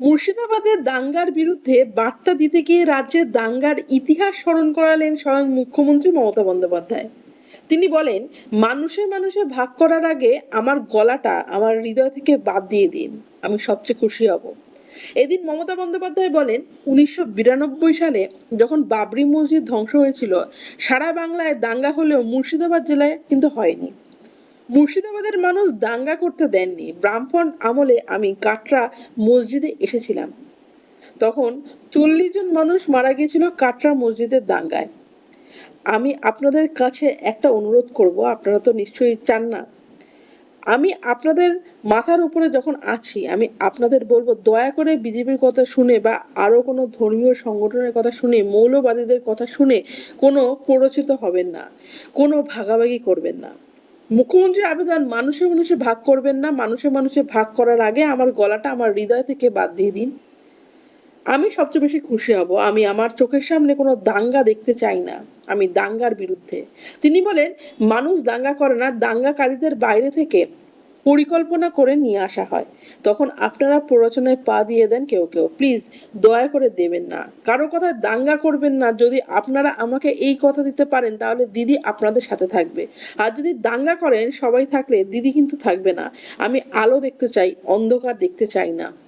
মুর্শিদাবাদের দাঙ্গার বিরুদ্ধে বার্তা দিতে গিয়ে রাজ্যের দাঙ্গার ইতিহাস স্মরণ করালেন স্বয়ং মুখ্যমন্ত্রী মমতা বন্দ্যোপাধ্যায়। তিনি বলেন, মানুষে মানুষে ভাগ করার আগে আমার গলাটা আমার হৃদয় থেকে বাদ দিয়ে দিন, আমি সবচেয়ে খুশি হব। এদিন মমতা বন্দ্যোপাধ্যায় বলেন, উনিশশো বিরানব্বই সালে যখন বাবরি মসজিদ ধ্বংস হয়েছিল, সারা বাংলায় দাঙ্গা হলেও মুর্শিদাবাদ জেলায় কিন্তু হয়নি। মুর্শিদাবাদের মানুষ দাঙ্গা করতে দেননি। ব্রাহ্মণ আমলে আমি কাটরা মসজিদে এসেছিলাম। তখন চল্লিশ জন মানুষ মারা গিয়েছিল কাটরা মসজিদের দাঙ্গায়। আমি আপনাদের কাছে একটা অনুরোধ করব, আপনারা তো নিশ্চয়ই চান না। আমি আপনাদের মাথার উপরে যখন আছি, আমি আপনাদের বলব, দয়া করে বিজেপির কথা শুনে বা আরও কোনো ধর্মীয় সংগঠনের কথা শুনে, মৌলবাদীদের কথা শুনে কোনো প্ররোচিত হবেন না, কোনো ভাগাভাগি করবেন না। মুখ্যমন্ত্রীর আবেদন মানুষে মানুষে ভাগ করবেন না মানুষে মানুষে ভাগ করার আগে আমার গলাটা আমার হৃদয় থেকে বাদ দিয়ে দিন। আমি সবচেয়ে বেশি খুশি হব। আমি আমার চোখের সামনে কোনো দাঙ্গা দেখতে চাই না, আমি দাঙ্গার বিরুদ্ধে। তিনি বলেন, মানুষ দাঙ্গা করে না, দাঙ্গাকারীদের বাইরে থেকে পরিকল্পনা করে নিয়ে আসা হয়। তখন আপনারা প্ররোচনায় পা দিয়ে দেন কেউ কেউ। প্লিজ, দয়া করে দেবেন না। কারও কথায় দাঙ্গা করবেন না। যদি আপনারা আমাকে এই কথা দিতে পারেন, তাহলে দিদি আপনাদের সাথে থাকবে। আর যদি দাঙ্গা করেন সবাই থাকলে, দিদি কিন্তু থাকবে না। আমি আলো দেখতে চাই, অন্ধকার দেখতে চাই না।